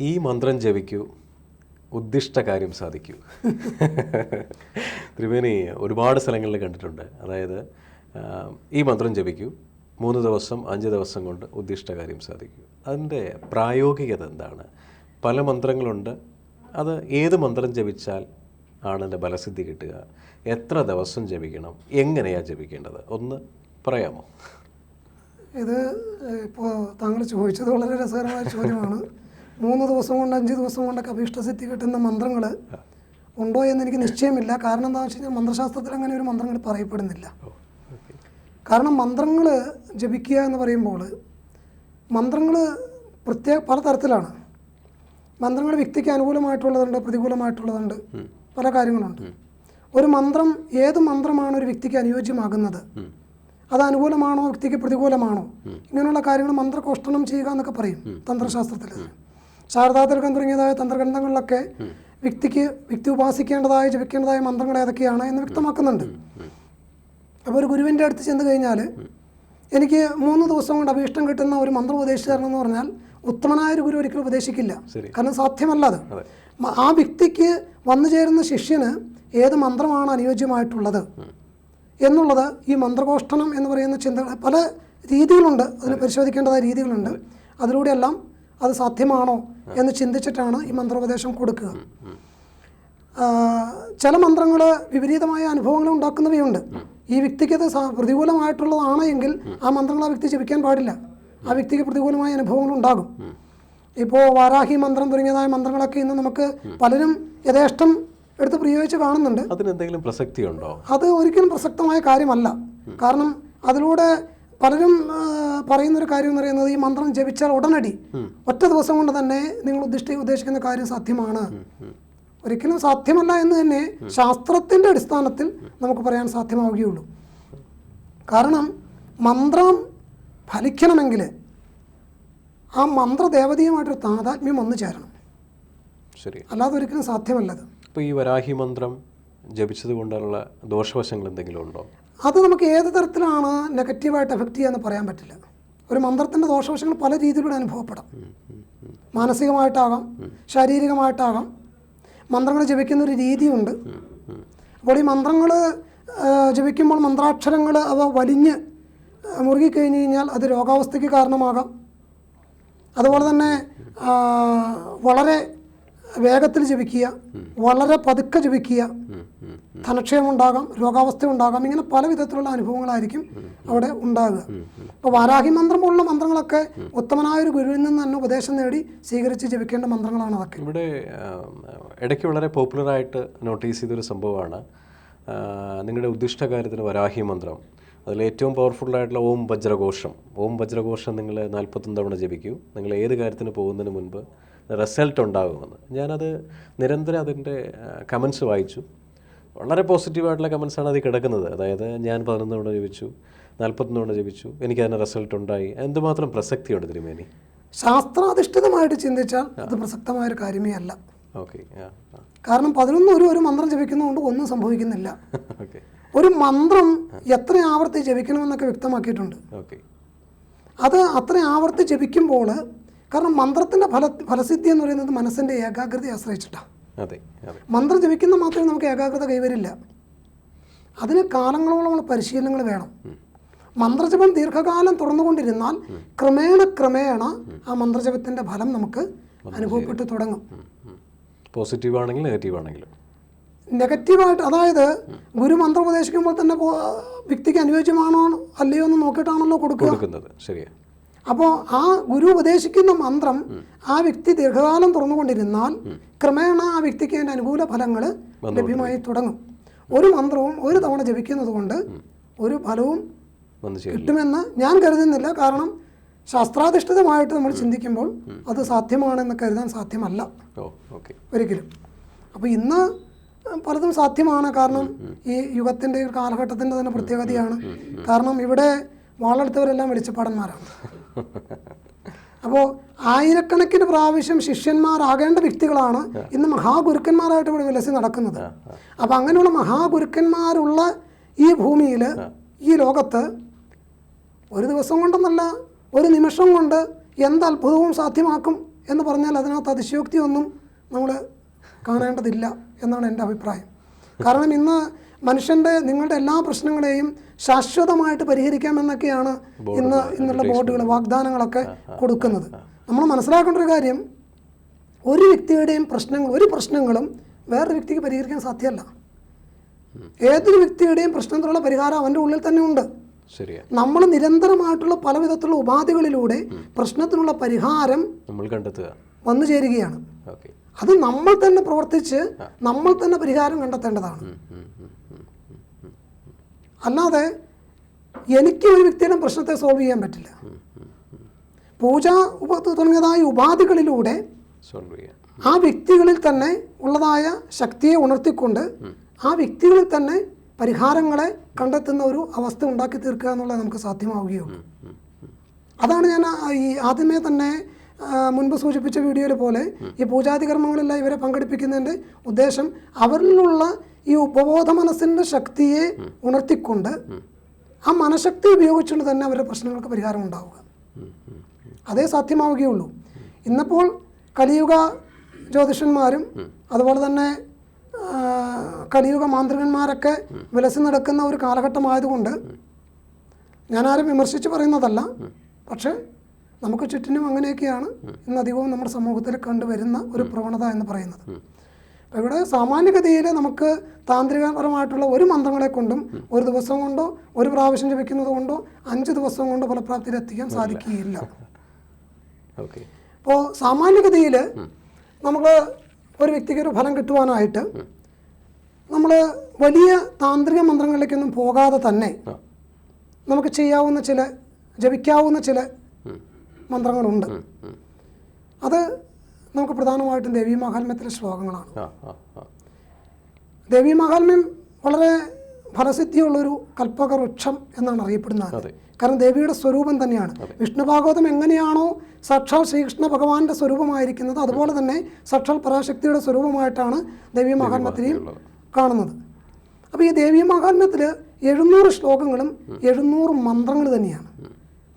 ഈ മന്ത്രം ജപിക്കൂ. ഉദ്ദിഷ്ട കാര്യം സാധിക്കൂ. ത്രിവേണി ഒരുപാട് സ്ഥലങ്ങളിൽ കണ്ടിട്ടുണ്ട്. അതായത് ഈ മന്ത്രം ജപിക്കൂ. മൂന്ന് ദിവസം അഞ്ച് ദിവസം കൊണ്ട് ഉദ്ദിഷ്ട കാര്യം സാധിക്കൂ. അതിന്റെ പ്രായോഗികത എന്താണ്? പല മന്ത്രങ്ങളുണ്ട്. അത് ഏത് മന്ത്രം ജപിച്ചാൽ ആണ് എന്റെ ബലസിദ്ധി കിട്ടുക? എത്ര ദിവസം ജപിക്കണം? എങ്ങനെയാണ് ജപിക്കേണ്ടത്? ഒന്ന് പറയാമോ? ഇത് ഇപ്പോൾ താങ്കൾ ചോദിച്ചത് വളരെ രസകരമായ ചോദ്യമാണ്. മൂന്ന് ദിവസം കൊണ്ട് അഞ്ച് ദിവസം കൊണ്ടൊക്കെ അഭീഷ്ടസിദ്ധി കിട്ടുന്ന മന്ത്രങ്ങൾ ഉണ്ടോ എന്ന് എനിക്ക് നിശ്ചയമില്ല. കാരണം എന്താണെന്ന് വെച്ച് കഴിഞ്ഞാൽ മന്ത്രശാസ്ത്രത്തിൽ അങ്ങനെ ഒരു മന്ത്രങ്ങൾ പറയപ്പെടുന്നില്ല. കാരണം മന്ത്രങ്ങൾ ജപിക്കുക എന്ന് പറയുമ്പോൾ മന്ത്രങ്ങൾ പ്രത്യേക പല തരത്തിലാണ്. മന്ത്രങ്ങൾ വ്യക്തിക്ക് അനുകൂലമായിട്ടുള്ളതുണ്ട് പ്രതികൂലമായിട്ടുള്ളതുണ്ട് പല കാര്യങ്ങളുണ്ട്. ഒരു മന്ത്രം ഏത് മന്ത്രമാണ് ഒരു വ്യക്തിക്ക് അനുയോജ്യമാകുന്നത്? അത് അനുകൂലമാണോ വ്യക്തിക്ക് പ്രതികൂലമാണോ? ഇങ്ങനെയുള്ള കാര്യങ്ങൾ മന്ത്രകോഷ്ടണം ചെയ്യുക എന്നൊക്കെ പറയും തന്ത്രശാസ്ത്രത്തിൽ. ശാരദാതിലകം തുടങ്ങിയതായ തന്ത്രഗ്രന്ഥങ്ങളിലൊക്കെ വ്യക്തിക്ക് വ്യക്തി ഉപാസിക്കേണ്ടതായ ജപിക്കേണ്ടതായ മന്ത്രങ്ങൾ ഏതൊക്കെയാണ് എന്ന് വ്യക്തമാക്കുന്നുണ്ട്. അപ്പോൾ ഒരു ഗുരുവിന്റെ അടുത്ത് ചെന്ന് കഴിഞ്ഞാൽ എനിക്ക് മൂന്ന് ദിവസം കൊണ്ട് അഭീഷ്ടം കിട്ടുന്ന ഒരു മന്ത്രം ഉപദേശിച്ചു തരണം എന്ന് പറഞ്ഞാൽ ഉത്തമനായ ഒരു ഗുരു ഒരിക്കലും ഉപദേശിക്കില്ല. കാരണം സാധ്യമല്ല അത്. ആ വ്യക്തിക്ക് വന്നു ചേരുന്ന ശിഷ്യന് ഏത് മന്ത്രമാണ് അനുയോജ്യമായിട്ടുള്ളത്? എന്നുള്ളത് ഈ മന്ത്രകോഷ്ടനം എന്ന് പറയുന്ന ചിന്ത പല രീതികളുണ്ട്. അതിന് പരിശോധിക്കേണ്ടതായ രീതികളുണ്ട്. അതിലൂടെയെല്ലാം അത് സാധ്യമാണോ എന്ന് ചിന്തിച്ചിട്ടാണ് ഈ മന്ത്രോപദേശം കൊടുക്കുക. ചില മന്ത്രങ്ങൾ വിപരീതമായ അനുഭവങ്ങൾ ഉണ്ടാക്കുന്നവയുണ്ട്. ഈ വ്യക്തിക്ക് അത് പ്രതികൂലമായിട്ടുള്ളതാണ് എങ്കിൽ ആ മന്ത്രങ്ങൾ ആ വ്യക്തി ജപിക്കാൻ പാടില്ല. ആ വ്യക്തിക്ക് പ്രതികൂലമായ അനുഭവങ്ങൾ ഉണ്ടാകും. ഇപ്പോൾ വാരാഹി മന്ത്രം തുടങ്ങിയതായ മന്ത്രങ്ങളൊക്കെ ഇന്ന് നമുക്ക് പലരും യഥേഷ്ടം എടുത്ത് പ്രയോഗിച്ച് കാണുന്നുണ്ട്. അതിനെന്തെങ്കിലും പ്രസക്തിയുണ്ടോ? അത് ഒരിക്കലും പ്രസക്തമായ കാര്യമല്ല. കാരണം അതിലൂടെ പലരും പറയുന്നൊരു കാര്യം എന്ന് പറയുന്നത് ഈ മന്ത്രം ജപിച്ചാൽ ഉടനടി ഒറ്റ ദിവസം കൊണ്ട് തന്നെ നിങ്ങൾ ഉദ്ദിഷ്ട ഉദ്ദേശിക്കുന്ന കാര്യം സാധ്യമാണ്. ഒരിക്കലും സാധ്യമല്ല എന്ന് തന്നെ ശാസ്ത്രത്തിന്റെ അടിസ്ഥാനത്തിൽ നമുക്ക് പറയാൻ സാധ്യമാവുകയുള്ളൂ. കാരണം മന്ത്രം ഫലിക്കണമെങ്കിൽ ആ മന്ത്രദേവതയുമായിട്ടൊരു താതാത്മ്യം വന്നു ചേരണം. ശരി. അല്ലാതെ ഒരിക്കലും സാധ്യമല്ലത്. അപ്പോൾ ഈ വരാഹി മന്ത്രം ജപിച്ചത് കൊണ്ടുള്ള ദോഷവശങ്ങൾ എന്തെങ്കിലും ഉണ്ടോ? അത് നമുക്ക് ഏത് തരത്തിലാണ് നെഗറ്റീവായിട്ട് എഫക്റ്റ് ചെയ്യാന്ന് പറയാൻ പറ്റില്ല. ഒരു മന്ത്രത്തിന്റെ ദോഷവശങ്ങൾ പല രീതിയിലൂടെ അനുഭവപ്പെടാം. മാനസികമായിട്ടാകാം ശാരീരികമായിട്ടാകാം മന്ത്രങ്ങൾ ജപിക്കുന്ന ഒരു രീതിയുണ്ട്. അപ്പോൾ ഈ മന്ത്രങ്ങൾ ജപിക്കുമ്പോൾ മന്ത്രാക്ഷരങ്ങൾ അവ വലിഞ്ഞ് മുറുകിക്കഴിഞ്ഞ് കഴിഞ്ഞാൽ അത് രോഗാവസ്ഥയ്ക്ക് കാരണമാകാം. അതുപോലെ തന്നെ വളരെ വേഗത്തിൽ ജപിക്കുക വളരെ പതുക്കെ ജപിക്കുക ധനക്ഷയം ഉണ്ടാകാം രോഗാവസ്ഥ ഉണ്ടാകാം ഇങ്ങനെ പല വിധത്തിലുള്ള അനുഭവങ്ങളായിരിക്കും അവിടെ ഉണ്ടാകുക. അപ്പോൾ വാരാഹി മന്ത്രം പോലുള്ള മന്ത്രങ്ങളൊക്കെ ഉത്തമനായ ഒരു ഗുരുവിൽ നിന്ന് തന്നെ ഉപദേശം നേടി സ്വീകരിച്ച് ജപിക്കേണ്ട മന്ത്രങ്ങളാണ് അതൊക്കെ. ഇവിടെ ഇടയ്ക്ക് വളരെ പോപ്പുലറായിട്ട് നോട്ടീസ് ചെയ്തൊരു സംഭവമാണ്. നിങ്ങളുടെ ഉദ്ദിഷ്ട കാര്യത്തിന് വരാഹി മന്ത്രം. അതിൽ ഏറ്റവും പവർഫുള്ളായിട്ടുള്ള ഓം വജ്രഘോഷം. ഓം വജ്രഘോഷം നിങ്ങൾ നാൽപ്പത്തൊന്ന് തവണ ജപിക്കൂ. നിങ്ങൾ ഏത് കാര്യത്തിന് പോകുന്നതിന് മുൻപ് റിസൾട്ട് ഉണ്ടാകുമെന്ന്. ഞാനത് നിരന്തരം അതിന്റെ കമൻസ് വായിച്ചു. വളരെ പോസിറ്റീവായിട്ടുള്ള കമൻസാണ് അത് കിടക്കുന്നത്. അതായത് ഞാൻ പതിനൊന്ന് തവണ ജപിച്ചു. നാൽപ്പത്തൊന്ന് തവണ ജപിച്ചു. എനിക്കതിന് റിസൾട്ട് ഉണ്ടായി. എന്തുമാത്രം പ്രസക്തിയുണ്ട് തിരുമേനി? ശാസ്ത്രാധിഷ്ഠിതമായിട്ട് ചിന്തിച്ചാൽ അത് പ്രസക്തമായ ഒരു കാര്യമേ അല്ല. ഓക്കെ കാരണം പതിനൊന്ന് ഒരു ഒരു മന്ത്രം ജപിക്കുന്നതുകൊണ്ട് ഒന്നും സംഭവിക്കുന്നില്ല. ഒരു മന്ത്രം എത്ര ആവർത്തി ജപിക്കണമെന്നൊക്കെ വ്യക്തമാക്കിയിട്ടുണ്ട്. ഓക്കെ അത് അത്ര ആവർത്തി ജപിക്കുമ്പോൾ കാരണം മന്ത്രത്തിന്റെ ഫല ഫലസിദ്ധി എന്ന് പറയുന്നത് മനസ്സിന്റെ ഏകാഗ്രതയെ ആശ്രയിച്ചിട്ടാണ് മന്ത്രം ജപിക്കുന്ന മാത്രമേ നമുക്ക് ഏകാഗ്രത കൈവരില്ല. അതിന് കാലങ്ങളോളമുള്ള പരിശീലനങ്ങൾ വേണം. മന്ത്രജപം ദീർഘകാലം തുറന്നുകൊണ്ടിരുന്നാൽ ക്രമേണ ക്രമേണ ആ മന്ത്രജപത്തിന്റെ ഫലം നമുക്ക് അനുഭവപ്പെട്ടു തുടങ്ങും. പോസിറ്റീവ് ആണെങ്കിലും നെഗറ്റീവ് ആണെങ്കിലും നെഗറ്റീവായിട്ട് അതായത് ഗുരു മന്ത്രം ഉപദേശിക്കുമ്പോൾ തന്നെ വ്യക്തിക്ക് അനുയോജ്യമാണോ അല്ലയോ എന്ന് നോക്കിയിട്ടാണല്ലോ കൊടുക്കുക. കൊടുക്കുന്നത്. ശരിയാ. അപ്പോൾ ആ ഗുരു ഉപദേശിക്കുന്ന മന്ത്രം ആ വ്യക്തി ദീർഘകാലം തുറന്നുകൊണ്ടിരുന്നാൽ ക്രമേണ ആ വ്യക്തിക്ക് അതിന്റെ അനുകൂല ഫലങ്ങൾ ലഭ്യമായി തുടങ്ങും. ഒരു മന്ത്രവും ഒരു തവണ ജപിക്കുന്നത് കൊണ്ട് ഒരു ഫലവും വന്നു കിട്ടുമെന്ന് ഞാൻ കരുതുന്നില്ല. കാരണം ശാസ്ത്രാധിഷ്ഠിതമായിട്ട് നമ്മൾ ചിന്തിക്കുമ്പോൾ അത് സാധ്യമാണെന്ന് കരുതാൻ സാധ്യമല്ല. ഒരിക്കലും. അപ്പോൾ ഇന്ന് പലതും സാധ്യമാണ്. കാരണം ഈ യുഗത്തിന്റെ ഈ കാലഘട്ടത്തിന്റെ തന്നെ പ്രത്യേകതയാണ്. കാരണം ഇവിടെ വാളെടുത്തവരെല്ലാം വെളിച്ചപ്പാടന്മാരാണ്. അപ്പോൾ ആയിരക്കണക്കിന് പ്രാവശ്യം ശിഷ്യന്മാരാകേണ്ട വ്യക്തികളാണ് ഇന്ന് മഹാഗുരുക്കന്മാരായിട്ട് ഇവിടെ വിലസി നടക്കുന്നത്. അപ്പോൾ അങ്ങനെയുള്ള മഹാഗുരുക്കന്മാരുള്ള ഈ ഭൂമിയിൽ ഈ ലോകത്ത് ഒരു ദിവസം കൊണ്ടെന്നല്ല ഒരു നിമിഷം കൊണ്ട് എന്ത് അത്ഭുതവും സാധ്യമാക്കും എന്ന് പറഞ്ഞാൽ അതിനകത്ത് അതിശയോക്തിയൊന്നും നമ്മൾ കാണേണ്ടതില്ല എന്നാണ് എന്റെ അഭിപ്രായം. കാരണം ഇന്ന് മനുഷ്യന്റെ നിങ്ങളുടെ എല്ലാ പ്രശ്നങ്ങളെയും ശാശ്വതമായിട്ട് പരിഹരിക്കാമെന്നൊക്കെയാണ് ഇന്ന് ഇന്നുള്ള ബോർഡുകൾ വാഗ്ദാനങ്ങളൊക്കെ കൊടുക്കുന്നത്. നമ്മൾ മനസ്സിലാക്കേണ്ട ഒരു കാര്യം ഒരു വ്യക്തിയുടെയും പ്രശ്നങ്ങൾ ഒരു പ്രശ്നങ്ങളും വേറൊരു വ്യക്തിക്ക് പരിഹരിക്കാൻ സാധ്യമല്ല. ഏതൊരു വ്യക്തിയുടെയും പ്രശ്നത്തിനുള്ള പരിഹാരം അവന്റെ ഉള്ളിൽ തന്നെ ഉണ്ട്. നമ്മൾ നിരന്തരമായിട്ടുള്ള പല വിധത്തിലുള്ള ഉപാധികളിലൂടെ പ്രശ്നത്തിനുള്ള പരിഹാരം നമ്മൾ കണ്ടെത്തുക. വന്നു ചേരുകയാണ്. അത് നമ്മൾ തന്നെ പ്രവർത്തിച്ച് നമ്മൾ തന്നെ പരിഹാരം കണ്ടെത്തേണ്ടതാണ്. അല്ലാതെ എനിക്ക് ഒരു വ്യക്തിയുടെ പ്രശ്നത്തെ സോൾവ് ചെയ്യാൻ പറ്റില്ല. പൂജ ഉപ തുടങ്ങിയതായ ഉപാധികളിലൂടെ ആ വ്യക്തികളിൽ തന്നെ ഉള്ളതായ ശക്തിയെ ഉണർത്തിക്കൊണ്ട് ആ വ്യക്തികളിൽ തന്നെ പരിഹാരങ്ങളെ കണ്ടെത്തുന്ന ഒരു അവസ്ഥ ഉണ്ടാക്കി തീർക്കുക എന്നുള്ളത് നമുക്ക് സാധ്യമാവുകയുള്ളൂ. അതാണ് ഞാൻ ഈ ആദ്യമേ തന്നെ മുൻപ് സൂചിപ്പിച്ച വീഡിയോയിൽ പോലെ ഈ പൂജാതി കർമ്മങ്ങളെല്ലാം ഇവരെ പങ്കെടുപ്പിക്കുന്നതിന്റെ ഉദ്ദേശം അവരിലുള്ള ഈ ഉപബോധ മനസ്സിന്റെ ശക്തിയെ ഉണർത്തിക്കൊണ്ട് ആ മനഃശക്തി ഉപയോഗിച്ചുകൊണ്ട് തന്നെ അവരുടെ പ്രശ്നങ്ങൾക്ക് പരിഹാരം ഉണ്ടാവുക. അതേ സാധ്യമാവുകയുള്ളൂ. ഇന്നിപ്പോൾ കലിയുഗ ജ്യോതിഷന്മാരും അതുപോലെ തന്നെ കലിയുഗ മാന്ത്രികന്മാരൊക്കെ വിലസി നടക്കുന്ന ഒരു കാലഘട്ടമായതുകൊണ്ട് ഞാനാരും വിമർശിച്ച് പറയുന്നതല്ല. പക്ഷേ നമുക്ക് ചുറ്റിനും അങ്ങനെയൊക്കെയാണ് ഇന്ന് അധികവും നമ്മുടെ സമൂഹത്തിൽ കണ്ടുവരുന്ന ഒരു പ്രവണത എന്ന് പറയുന്നത്. അപ്പോൾ ഇവിടെ സാമാന്യഗതിയിൽ നമുക്ക് താന്ത്രികപരമായിട്ടുള്ള ഒരു മന്ത്രങ്ങളെ കൊണ്ടും ഒരു ദിവസം കൊണ്ടോ ഒരു പ്രാവശ്യം ജപിക്കുന്നത് കൊണ്ടോ അഞ്ച് ദിവസം കൊണ്ടോ ഫലപ്രാപ്തിയിൽ എത്തിക്കാൻ സാധിക്കുകയില്ല. അപ്പോൾ സാമാന്യഗതിയിൽ നമുക്ക് ഒരു വ്യക്തിക്ക് ഒരു ഫലം കിട്ടുവാനായിട്ട് നമ്മൾ വലിയ താന്ത്രിക മന്ത്രങ്ങളിലേക്കൊന്നും പോകാതെ തന്നെ നമുക്ക് ചെയ്യാവുന്ന ചില ജപിക്കാവുന്ന ചില മന്ത്രങ്ങളുണ്ട്. അത് നമുക്ക് പ്രധാനമായിട്ടും ദേവീ മഹാത്മ്യത്തിലെ ശ്ലോകങ്ങളാണ്. ദേവീ മഹാത്മ്യം വളരെ ഫലസിദ്ധിയുള്ളൊരു കൽപ്പക വൃക്ഷം എന്നാണ് അറിയപ്പെടുന്നത്. കാരണം ദേവിയുടെ സ്വരൂപം തന്നെയാണ്. വിഷ്ണു ഭാഗവതം എങ്ങനെയാണോ സാക്ഷാൽ ശ്രീകൃഷ്ണ ഭഗവാന്റെ സ്വരൂപമായിരിക്കുന്നത് അതുപോലെ തന്നെ സാക്ഷാൽ പരാശക്തിയുടെ സ്വരൂപമായിട്ടാണ് ദേവീ മഹാത്മ്യത്തിനെയും കാണുന്നത്. അപ്പോൾ ഈ ദേവീ മഹാത്മ്യത്തിൽ എഴുന്നൂറ് ശ്ലോകങ്ങളും എഴുന്നൂറ് മന്ത്രങ്ങൾ തന്നെയാണ്.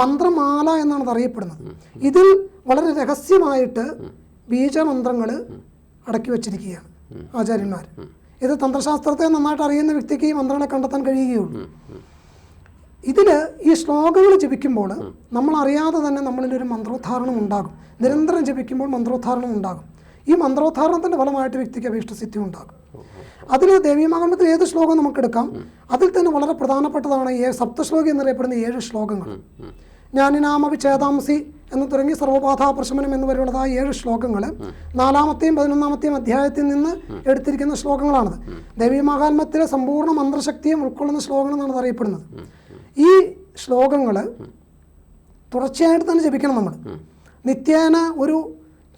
മന്ത്രമാല എന്നാണ് അത് അറിയപ്പെടുന്നത് ഇതിൽ വളരെ രഹസ്യമായിട്ട് ബീജമന്ത്രങ്ങൾ അടക്കി വച്ചിരിക്കുകയാണ് ആചാര്യന്മാർ ഇത് തന്ത്രശാസ്ത്രത്തെ നന്നായിട്ട് അറിയുന്ന വ്യക്തിക്ക് ഈ മന്ത്രങ്ങളെ കണ്ടെത്താൻ കഴിയുകയുള്ളൂ. ഇതിൽ ഈ ശ്ലോകങ്ങൾ ജപിക്കുമ്പോൾ നമ്മൾ അറിയാതെ തന്നെ നമ്മളിൽ ഒരു മന്ത്രോദ്ധാരണം ഉണ്ടാകും. നിരന്തരം ജപിക്കുമ്പോൾ മന്ത്രോദ്ധാരണം ഉണ്ടാകും. ഈ മന്ത്രോദ്ധാരണത്തിന്റെ ഫലമായിട്ട് വ്യക്തിക്ക് അഭീഷ്ടസിദ്ധി ഉണ്ടാകും. അതിൽ ദേവീമാഗമത്തിൽ ഏത് ശ്ലോകം നമുക്കെടുക്കാം? അതിൽ തന്നെ വളരെ പ്രധാനപ്പെട്ടതാണ് ഈ സപ്തശ്ലോകി എന്നറിയപ്പെടുന്ന ഏഴ് ശ്ലോകങ്ങൾ. ജ്ഞാനിനാമവി ചേതാംസി എന്ന് തുടങ്ങി സർവബാധാ പ്രശമനം എന്ന് വരെയുള്ളതായ ഏഴ് ശ്ലോകങ്ങൾ നാലാമത്തെയും പതിനൊന്നാമത്തെയും അധ്യായത്തിൽ നിന്ന് എടുത്തിരിക്കുന്ന ശ്ലോകങ്ങളാണത്. ദേവീ മഹാത്മത്തിലെ സമ്പൂർണ മന്ത്രശക്തിയും ഉൾക്കൊള്ളുന്ന ശ്ലോകങ്ങൾ എന്നാണ് അറിയപ്പെടുന്നത് ഈ ശ്ലോകങ്ങൾ തുടർച്ചയായിട്ട് തന്നെ ജപിക്കണം നമ്മൾ നിത്യേന ഒരു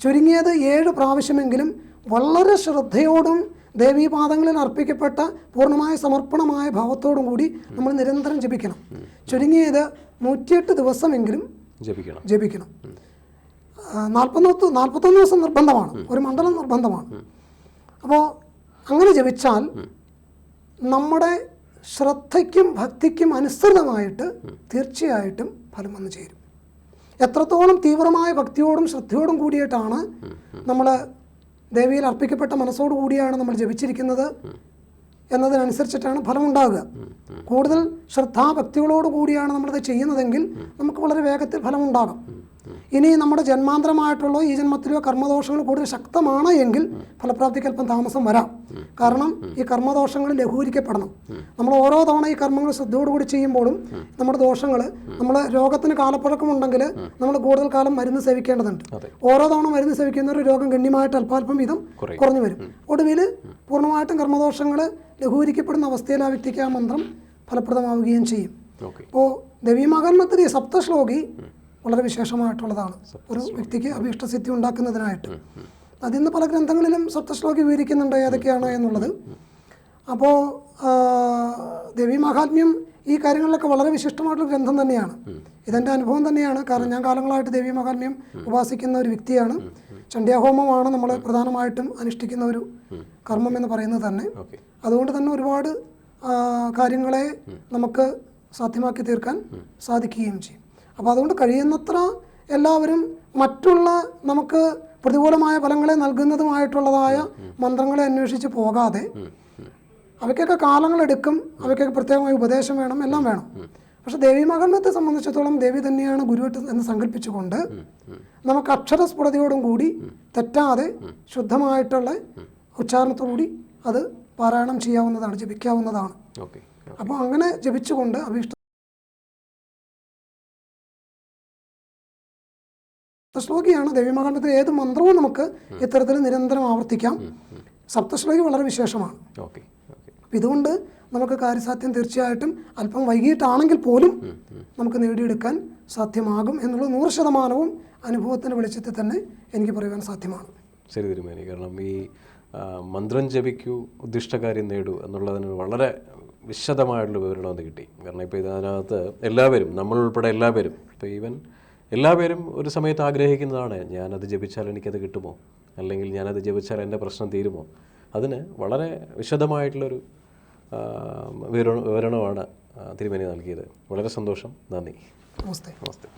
ചുരുങ്ങിയത് ഏഴ് പ്രാവശ്യമെങ്കിലും വളരെ ശ്രദ്ധയോടും ദേവീപാദങ്ങളിൽ അർപ്പിക്കപ്പെട്ട പൂർണമായ സമർപ്പണമായ ഭാവത്തോടും കൂടി നമ്മൾ നിരന്തരം ജപിക്കണം. ചുരുങ്ങിയത് നൂറ്റിയെട്ട് ദിവസമെങ്കിലും ജപിക്കണം. ജപിക്കണം. നാൽപ്പത്തൊന്ന് നാൽപ്പത്തൊന്ന് ദിവസം നിർബന്ധമാണ്. ഒരു മണ്ഡലം നിർബന്ധമാണ്. അപ്പോൾ അങ്ങനെ ജപിച്ചാൽ നമ്മുടെ ശ്രദ്ധയ്ക്കും ഭക്തിക്കും അനുസൃതമായിട്ട് തീർച്ചയായിട്ടും ഫലം വന്നു ചേരും. എത്രത്തോളം തീവ്രമായ ഭക്തിയോടും ശ്രദ്ധയോടും കൂടിയിട്ടാണ് നമ്മൾ ദേവിയിൽ അർപ്പിക്കപ്പെട്ട മനസ്സോടു കൂടിയാണ് നമ്മൾ ജപിച്ചിരിക്കുന്നത്. എന്നതിനനുസരിച്ചിട്ടാണ് ഫലം ഉണ്ടാവുക കൂടുതൽ ശ്രദ്ധാഭക്തികളോട് കൂടിയാണ് നമ്മളത് ചെയ്യുന്നതെങ്കിൽ നമുക്ക് വളരെ വേഗത്തിൽ ഫലമുണ്ടാകും. ഇനി നമ്മുടെ ജന്മാന്തരമായിട്ടുള്ള ഈ ജന്മത്തിലോ കർമ്മദോഷങ്ങൾ കൂടുതൽ ശക്തമാണ് എങ്കിൽ ഫലപ്രാപ്തിക്ക് അല്പം താമസം വരാം. കാരണം ഈ കർമ്മദോഷങ്ങൾ ലഘൂകരിക്കപ്പെടണം. നമ്മൾ ഓരോ തവണ ഈ കർമ്മങ്ങൾ ശ്രദ്ധയോടുകൂടി ചെയ്യുമ്പോഴും നമ്മുടെ ദോഷങ്ങൾ നമ്മൾ രോഗത്തിന് കാലപ്പഴക്കമുണ്ടെങ്കിൽ നമ്മൾ കൂടുതൽ കാലം മരുന്ന് സേവിക്കേണ്ടതുണ്ട്. ഓരോ തവണ മരുന്ന് സേവിക്കുന്ന ഒരു രോഗം ഗണ്യമായിട്ട് അല്പാൽപ്പം വീതം കുറഞ്ഞു വരും. ഒടുവിൽ പൂർണമായിട്ടും കർമ്മദോഷങ്ങൾ ലഘൂകരിക്കപ്പെടുന്ന അവസ്ഥയിൽ ആ വ്യക്തിക്ക് ആ മന്ത്രം ഫലപ്രദമാവുകയും ചെയ്യും. അപ്പോൾ ദേവീമാകരണത്തിൽ ഈ സപ്തശ്ലോകി വളരെ വിശേഷമായിട്ടുള്ളതാണ്. ഒരു വ്യക്തിക്ക് അഭീഷ്ടസിദ്ധി ഉണ്ടാക്കുന്നതിനായിട്ട്. അതിന്ന് പല ഗ്രന്ഥങ്ങളിലും സപ്തശ്ലോകി വിവരിക്കുന്നുണ്ട് ഏതൊക്കെയാണ് എന്നുള്ളത്. അപ്പോൾ ദേവി മഹാത്മ്യം ഈ കാര്യങ്ങളിലൊക്കെ വളരെ വിശിഷ്ടമായിട്ടുള്ള ഗ്രന്ഥം തന്നെയാണ്. ഇതെന്റെ അനുഭവം തന്നെയാണ്. കാരണം ഞാൻ കാലങ്ങളായിട്ട് ദേവി മഹാത്മ്യം ഉപാസിക്കുന്ന ഒരു വ്യക്തിയാണ്. ചണ്ഡ്യാഹോമമാണ് നമ്മൾ പ്രധാനമായിട്ടും അനുഷ്ഠിക്കുന്ന ഒരു കർമ്മം എന്ന് പറയുന്നത് തന്നെ. അതുകൊണ്ട് തന്നെ ഒരുപാട് കാര്യങ്ങളെ നമുക്ക് സാധ്യമാക്കി തീർക്കാൻ സാധിക്കുകയും ചെയ്യും. അപ്പോൾ അതുകൊണ്ട് കഴിയുന്നത്ര എല്ലാവരും മറ്റുള്ള നമുക്ക് പ്രതികൂലമായ ഫലങ്ങളെ നൽകുന്നതുമായിട്ടുള്ളതായ മന്ത്രങ്ങളെ അന്വേഷിച്ച് പോകാതെ അവയ്ക്കൊക്കെ കാലങ്ങളെടുക്കും അവയ്ക്കൊക്കെ പ്രത്യേകമായ ഉപദേശം വേണം എല്ലാം വേണം. പക്ഷെ ദേവി ദേവീമകരണത്തെ സംബന്ധിച്ചിടത്തോളം ദേവി തന്നെയാണ് ഗുരുവട്ട് എന്ന് സങ്കല്പിച്ചുകൊണ്ട് നമുക്ക് അക്ഷരസ്ഫുടതയോടും കൂടി തെറ്റാതെ ശുദ്ധമായിട്ടുള്ള ഉച്ചാരണത്തോടുകൂടി അത് പാരായണം ചെയ്യാവുന്നതാണ് ജപിക്കാവുന്നതാണ്. അപ്പോൾ അങ്ങനെ ജപിച്ചുകൊണ്ട് അഭീഷ്ട സപ്തശ്ലോകിയാണ് ദേവീമകണ്ഠത്തിൽ ഏത് മന്ത്രവും നമുക്ക് ഇത്തരത്തിൽ നിരന്തരം ആവർത്തിക്കാം. സപ്തശ്ലോകി വളരെ വിശേഷമാണ്. അപ്പം ഇതുകൊണ്ട് നമുക്ക് കാര്യസാധ്യം തീർച്ചയായിട്ടും അല്പം വൈകിട്ടാണെങ്കിൽ പോലും നമുക്ക് നേടിയെടുക്കാൻ സാധ്യമാകും എന്നുള്ള നൂറ് ശതമാനവും അനുഭവത്തിന്റെ വെളിച്ചത്തിൽ തന്നെ എനിക്ക് പറയുവാൻ സാധ്യമാണ്. ശരി തിരുമേനി കാരണം ഈ മന്ത്രം ജപിക്കൂ ഉദ്ദിഷ്ടകാര്യം നേടൂ എന്നുള്ളതിന് വളരെ വിശദമായിട്ടുള്ള വിവരണം അത് കിട്ടി. കാരണം ഇപ്പോൾ ഇതിനകത്ത് എല്ലാവരും നമ്മൾ ഉൾപ്പെടെ എല്ലാവരും ഇപ്പോൾ ഈവൻ എല്ലാവരും ഒരു സമയത്ത് ആഗ്രഹിക്കുന്നതാണ് ഞാനത് ജപിച്ചാൽ എനിക്കത് കിട്ടുമോ? അല്ലെങ്കിൽ ഞാനത് ജപിച്ചാൽ എന്റെ പ്രശ്നം തീരുമോ? അതിന് വളരെ വിശദമായിട്ടുള്ളൊരു വിവരണമാണ് തിരുമേനി നൽകിയത്. വളരെ സന്തോഷം. നന്ദി. നമസ്തേ. നമസ്തേ.